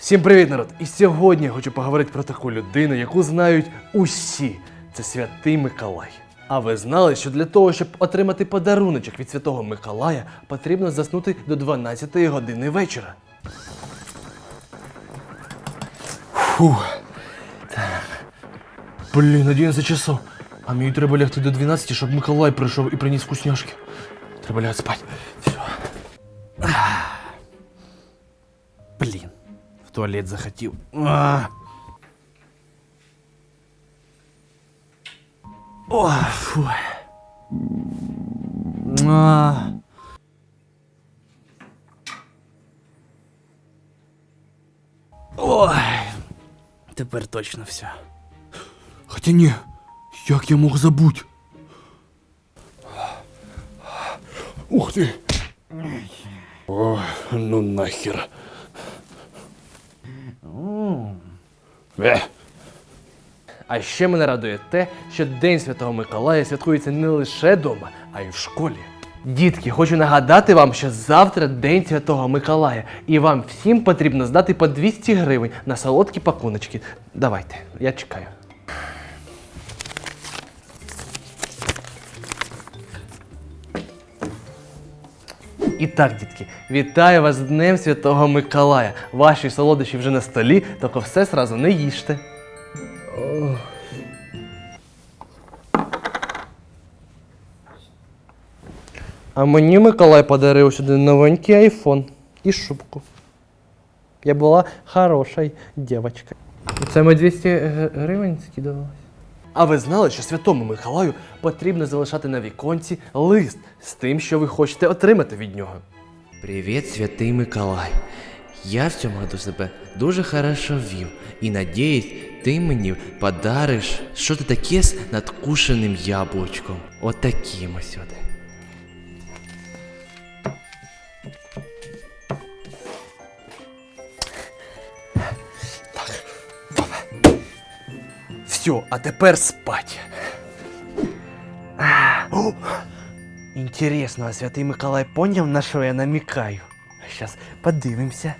Всім привіт, народ! І сьогодні я хочу поговорити про таку людину, яку знають усі. Це святий Миколай. А ви знали, що для того, щоб отримати подаруночок від святого Миколая, потрібно заснути до 12 години вечора. Фух. Так. Блін, 11 часов. А мені треба лягти до 12, щоб Миколай прийшов і приніс вкусняшки. Треба лягати спати. Туалет захотів. А. О, фу. А. Ой. Тепер точно все. Хоча ні, як я мог забути? Ух ти. О, ну нахер. Е. А ще мене радує те, що День Святого Миколая святкується не лише вдома, а й в школі. Дітки, хочу нагадати вам, що завтра День Святого Миколая, і вам всім потрібно здати по 200 гривень на солодкі пакуночки. Давайте, я чекаю. І так, дітки, вітаю вас з Днем Святого Миколая. Ваші солодощі вже на столі, тільки все сразу не їжте. А мені Миколай подарив сюди новенький айфон і шубку. Я була хорошою дівчинкою. Це ми 200 гривень скидувалися. А ви знали, що святому Миколаю потрібно залишати на віконці лист з тим, що ви хочете отримати від нього. Привіт, святий Миколай. Я в цьому году себе дуже хорошо вів і надіюсь, ти мені подариш що то таке з надкушеним яблучком. Отаким ось сюди. Все, а тепер спать. О! Інтересно, а святий Миколай поняв, на що я намікаю? Зараз подивимося.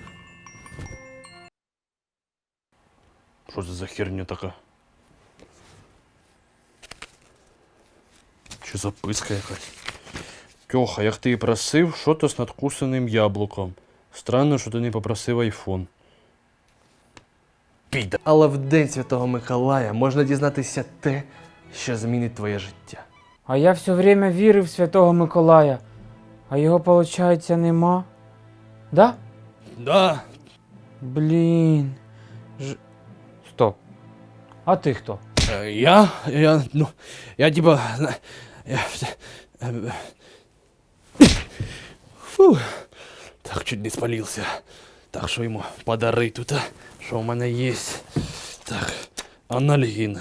Що це за херня така? Чи записка якась? Тьоха, як ти і просив, що то з надкусаним яблуком. Странно, що ти не попросив айфон. Піда. Але в День Святого Миколая можна дізнатися те, що змінить твоє життя. А я все время вірив в Святого Миколая, а його, получається, нема. Да? Да. Блін. Ж... Стоп. А ти хто? Е, Я? Я, ну, я типа, зна- я, е, фу, так чуть не спалился. Так, що йому подари тут, що у мене є. Так, анальгін.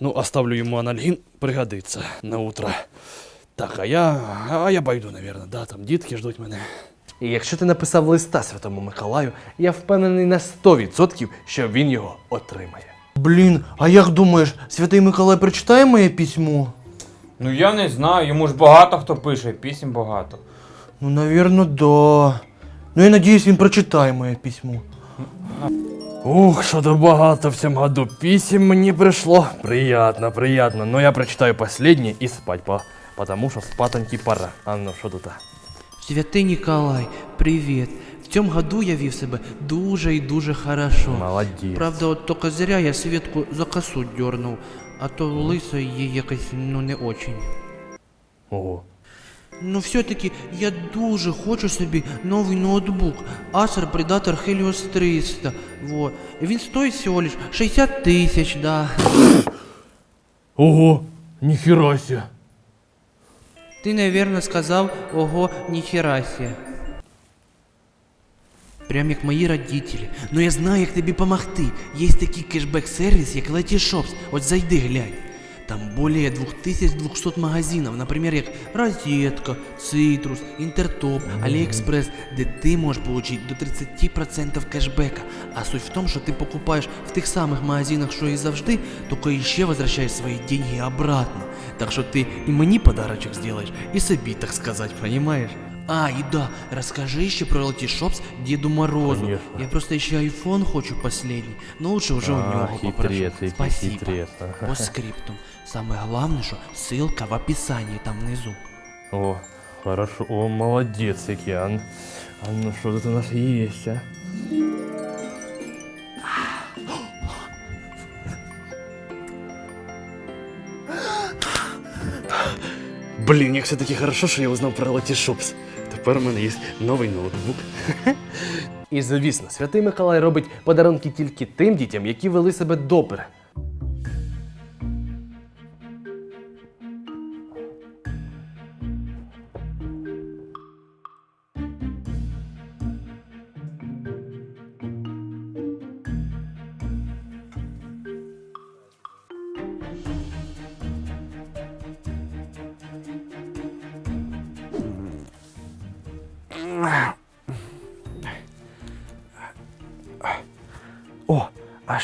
Ну, оставлю йому анальгін, пригодиться на утро. Так, а я. А я пойду, наверное, да, там дітки ждуть мене. І якщо ти написав листа Святому Миколаю, я впевнений на 100%, що він його отримає. Блін, а як думаєш, Святий Миколай прочитає моє письмо? Ну я не знаю, йому ж багато хто пише, пісень багато. Ну, навірно, да. Ну, я надіюсь, він прочитає моє письмо. Ух, що то багато в цьому году писем мені прийшло. Приятно, приятно. Но я прочитаю последнє і спать, по, потому що спатоньки пора. А ну, що тут? Святий Ніколай, привіт. В цьому году я вів себе дуже і дуже хорошо. Молодець. Правда, от тільки зря я Світку за косу дернув, а то лисо їй якось ну не очень. Ого. Ну все-таки я дуже хочу собі новий ноутбук Acer Predator Helios 300. Вот. Він стоїть всього лиш 60 тисяч, да. Ого, ніхіра ся. Ти, наверное, сказав, ого, ніхера себе. Прям як мої родителі. Ну я знаю, як тобі помогти. Є такий кешбек-сервіс, як Letyshops. От зайди глянь. Там более 2200 магазинів, наприклад, як Розетка, Citrus, Інтертоп, Аліекспрес, де ти можеш отримати до 30% кешбека. А суть в тому, що ти покупаєш в тих самих магазинах, що і завжди, тільки ще возвращаєш свої деньги обратно. Так що ти і мені подарочок зробиш, і собі, так сказати, понимаєш? А, и да, расскажи еще про Латишопс Деду Морозу. Конечно. Я просто еще айфон хочу последний, но лучше уже у А, него хитрец, попрошу. який Спасибо. хитрец, ага. По скрипту. Самое главное, что ссылка в описании там внизу. О, хорошо. О, молодець, який. А, н- а ну що тут у нас є, а? Блін, як все-таки хорошо, що я узнав про Латішопс. Тепер у мене є новий ноутбук. І звісно, святий Миколай робить подарунки тільки тим дітям, які вели себе добре.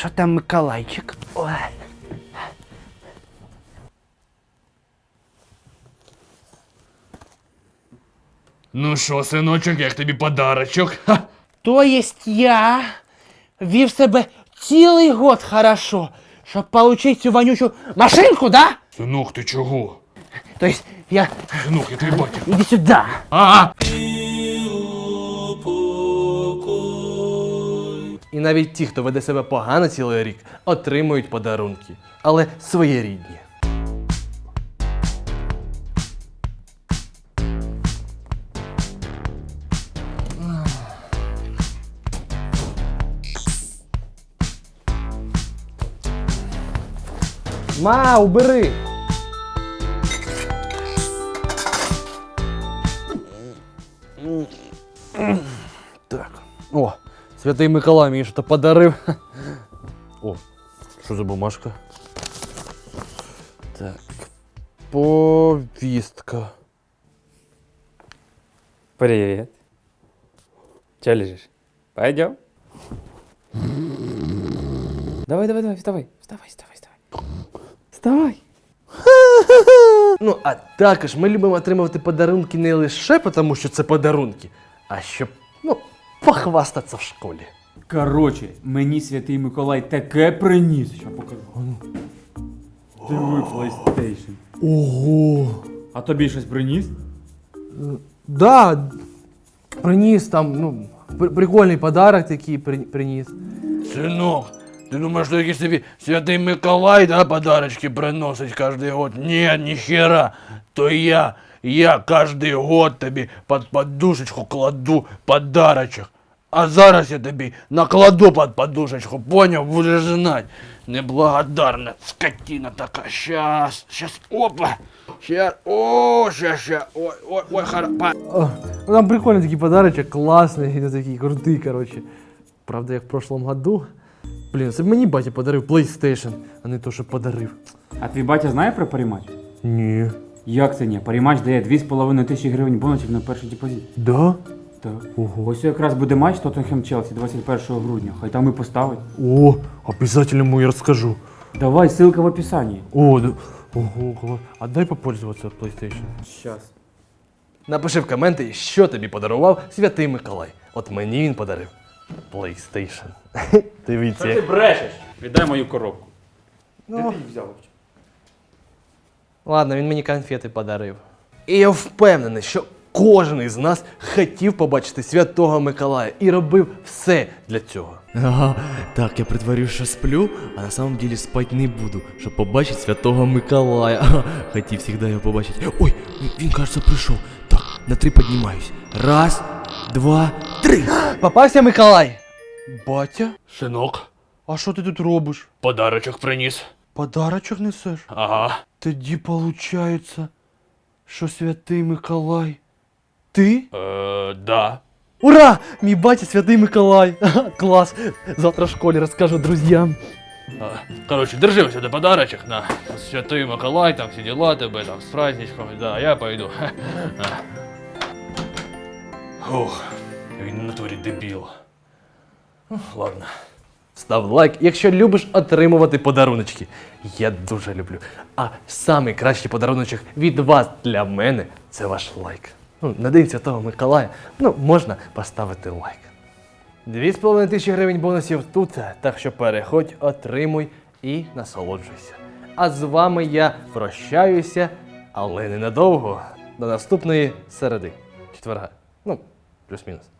що там Миколайчик? Ой. Ну що, синочок, як тобі подарочок? Ха! То есть я вів себе цілий год хорошо, щоб получить цю вонючу машинку, да? Синок, ти чого? То есть я... Синок, я твій батя. Іди сюда. А! І навіть ті, хто веде себе погано цілий рік, отримують подарунки, але своєрідні. Ма, убери! Святий Миколай мені що-то подарив. О, що за бумажка? Так. Повістка. Привет. Че лежишь? Пойдем. Давай, давай, давай, вставай. Вставай, вставай, вставай. Вставай. Ну, а також ми любимо отримувати подарунки не лише тому, що це подарунки, а щоб, ну, похвастатися в школі. Короче, мені святий Миколай таке приніс, що покажу. Диви PlayStation. Ого! А тобі щось приніс? Да, приніс там, ну, при- прикольний подарок такий при- приніс. Сынок, ты думаешь, что якийсь тобі Святий Миколай, да, подарочки приносить каждый год? Нет, ни хера. То я, я каждый год тобі под подушечку кладу подарочок. А зараз я тобі накладу под подушечку, понял? Будеш знать. Неблагодарна скотина така. Щас, щас, опа. Щас, о, щас, щас. Ой, ой, ой, хара, па. О, ну, там прикольний такий подарочок, класний, ну, такий крутий, коротше. Правда, як в прошлом году. Блін, це б мені батя подарив PlayStation, а не то, що подарив. А твій батя знає про парімач? Ні. Як це ні? Парімач дає 2,5 тисячі гривень бонусів на перший депозит. Да? Так. Ого. Ось якраз буде матч Тоттенхем Челсі 21 грудня. Хай там і поставить. О, обязательно ему я расскажу. Давай, ссылка в описании. О, да. Ого, класс. А дай попользоваться PlayStation. Сейчас. Напиши в коменти, що тобі подарував Святий Миколай. От мені він подарив PlayStation. Дивіться. як- брешеш? Віддай мою коробку. Ну. Ти її взяв? Ладно, він мені конфети подарив. І я впевнений, що кожен із нас хотів побачити Святого Миколая і робив все для цього. Ага, так, я притворю, що сплю, а на самом деле спать не буду, щоб побачити святого Миколая. Ага, хотів завжди його побачити. Ой, він, кажется, прийшов. Так, на три піднімаюсь. Раз, два, три. Попався Миколай! Батя? Синок, А що ти тут робиш? подарочок приніс. Подарочок несеш? Ага. Тоді получається, що святий Миколай. Ти? Е, да. Ура! Мій батя святий Миколай! Клас! Завтра в школі розкажу друзьям. А, Короче, держи ось сюди подарочок на Святий Миколай, там всі діла тебе, там з праздничком, да, я пойду. Ух, він в натурі дебіл. Ну, Ладно. Став лайк, якщо любиш отримувати подаруночки. Я дуже люблю. А самий кращий подаруночок від вас для мене це ваш лайк. Ну, на Святого Миколая, ну, можна поставити лайк. Дві з половиною тисячі гривень бонусів тут, так що переходь, отримуй і насолоджуйся. А з вами я прощаюся, але ненадовго. До наступної середи. Четверга. Ну, плюс-мінус.